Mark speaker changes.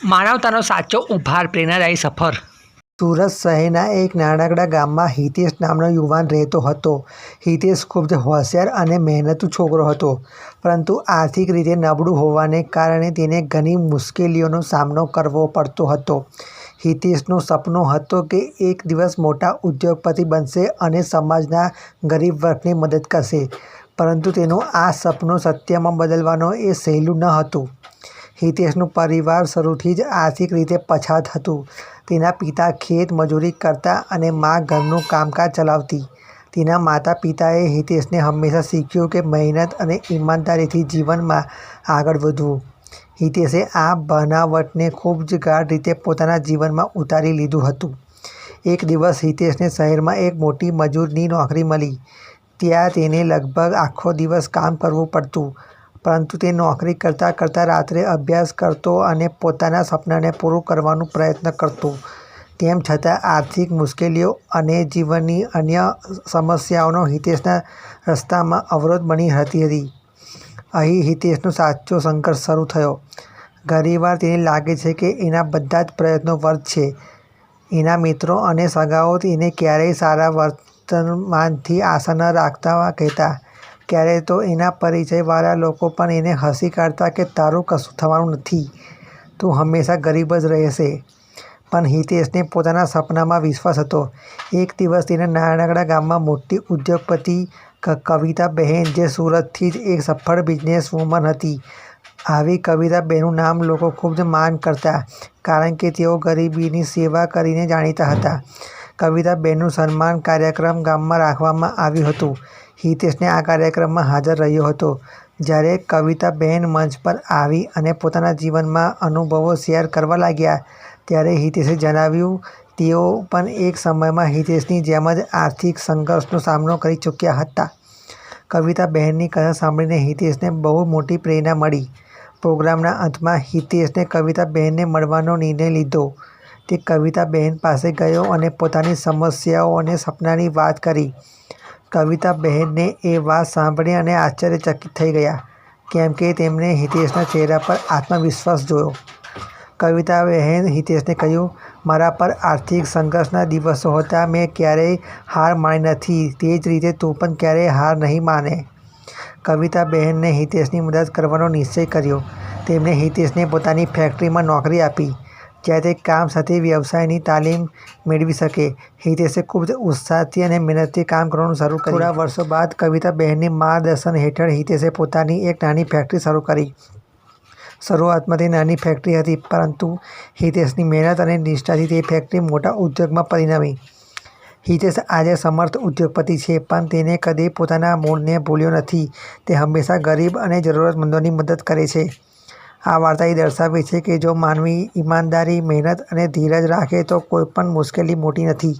Speaker 1: માનવતાનો સાચો ઉભાર પ્રેરણાદાયી સફર.
Speaker 2: સુરત શહેરના એક નાનકડા ગામમાં હિતેશ નામનો યુવાન રહેતો હતો. હિતેશ ખૂબ જ હોશિયાર અને મહેનતુ છોકરો હતો, પરંતુ આર્થિક રીતે નબળું હોવાને કારણે તેને ઘણી મુશ્કેલીઓનો સામનો કરવો પડતો હતો. હિતેશનું સપનું હતું કે એક દિવસ મોટા ઉદ્યોગપતિ બનશે અને સમાજના ગરીબ વર્ગની મદદ કરશે, પરંતુ તેનું આ સપનું સત્યમાં બદલવાનો એ સહેલું ન હતું. હિતેશનું પરિવાર શરૂથી જ આર્થિક રીતે પછાત હતું. તેના પિતા ખેત મજૂરી કરતા અને મા ઘરનું કામકાજ ચલાવતી. તેના માતા પિતાએ હિતેશને હંમેશા શીખ્યું કે મહેનત અને ઈમાનદારીથી જીવનમાં આગળ વધવું. હિતેશે આ બનાવટને ખૂબ જ ગાઢ રીતે પોતાના જીવનમાં ઉતારી લીધું હતું. એક દિવસ હિતેશને શહેરમાં એક મોટી મજૂરની નોકરી મળી. ત્યાં તેને લગભગ આખો દિવસ કામ કરવું પડતું. પરંતુ તે નોકરી કરતાં કરતાં રાત્રે અભ્યાસ કરતો અને પોતાના સપનાને પૂરું કરવાનો પ્રયત્ન કરતો. તેમ છતાં આર્થિક મુશ્કેલીઓ અને જીવનની અન્ય સમસ્યાઓનો હિતેશના રસ્તામાં અવરોધ બની રહેતી હતી. અહીં હિતેશનો સાચો સંઘર્ષ શરૂ થયો. ઘણીવાર તેને લાગે છે કે એના બધા જ પ્રયત્નો વર્થ છે. એના મિત્રો અને સગાઓ તેને ક્યારેય સારા વર્તનમાનથી આશા ન રાખતા કહેતા. ક્યારેય તો એના પરિચયવાળા લોકો પણ એને હસી કાઢતા કે તારું કશું થવાનું નથી. તું હંમેશા ગરીબ જ રહેશે. પણ હિતેશને પોતાના સપનામાં વિશ્વાસ હતો. એક દિવસ તેને નાનકડા ગામમાં મોટી ઉદ્યોગપતિ કવિતા બહેન જે સુરતથી જ એક સફળ બિઝનેસ વુમન હતી. આવી કવિતા બહેનનું નામ લોકો ખૂબ જ માન કરતા, કારણ કે તેઓ ગરીબીની સેવા કરીને જાણીતા હતા. કવિતાબહેનનું સન્માન કાર્યક્રમ ગામમાં રાખવામાં આવ્યું હતું. હિતેશને આ કાર્યક્રમમાં હાજર રહ્યો હતો. જ્યારે કવિતાબહેન મંચ પર આવી અને પોતાના જીવનમાં અનુભવો શેર કરવા લાગ્યા, ત્યારે હિતેશે જણાવ્યું, તેઓ પણ એક સમયમાં હિતેશની જેમ જ આર્થિક સંઘર્ષનો સામનો કરી ચૂક્યા હતા. કવિતાબહેનની કથા સાંભળીને હિતેશને બહુ મોટી પ્રેરણા મળી. પ્રોગ્રામના અંતમાં હિતેશને કવિતાબહેનને મળવાનો નિર્ણય લીધો. તે કવિતાબહેન પાસે ગયો અને પોતાની સમસ્યાઓ અને સપનાની વાત કરી. કવિતાબહેનને એ વાત સાંભળી અને આશ્ચર્યચકિત થઈ ગયા, કેમ કે તેમણે હિતેશના ચહેરા પર આત્મવિશ્વાસ જોયો. કવિતાબહેન હિતેશને કહ્યું, મારા પર આર્થિક સંઘર્ષના દિવસો હતા, મેં ક્યારેય હાર માની નથી, તે જ રીતે તું પણ ક્યારેય હાર નહીં માને. કવિતાબહેનને હિતેશની મદદ કરવાનો નિશ્ચય કર્યો. તેમણે હિતેશને પોતાની ફેક્ટરીમાં નોકરી આપી. જ્યાં તે કામ સાથે વ્યવસાયની તાલીમ મેળવી શકે. હિતેશે ખૂબ જ ઉત્સાહથી અને મહેનતથી કામ કરવાનું શરૂ કર્યું. થોડા વર્ષો બાદ કવિતા બહેનની માર્ગદર્શન હેઠળ હિતેશે પોતાની એક નાની ફેક્ટરી શરૂ કરી. શરૂઆતમાં તે નાની ફેક્ટરી હતી, પરંતુ હિતેશની મહેનત અને નિષ્ઠાથી તે ફેક્ટરી મોટા ઉદ્યોગમાં પરિણમી. હિતેશ આજે સમર્થ ઉદ્યોગપતિ છે, પણ તેને કદી પોતાના મૂળને ભૂલ્યો નથી. તે હંમેશા ગરીબ અને જરૂરતમંદોની મદદ કરે છે. આ વાર્તા એ દર્શાવે છે કે જો માનવી ઈમાનદારી, મહેનત અને ધીરજ રાખે તો કોઈ પણ મુશ્કેલી મોટી નથી.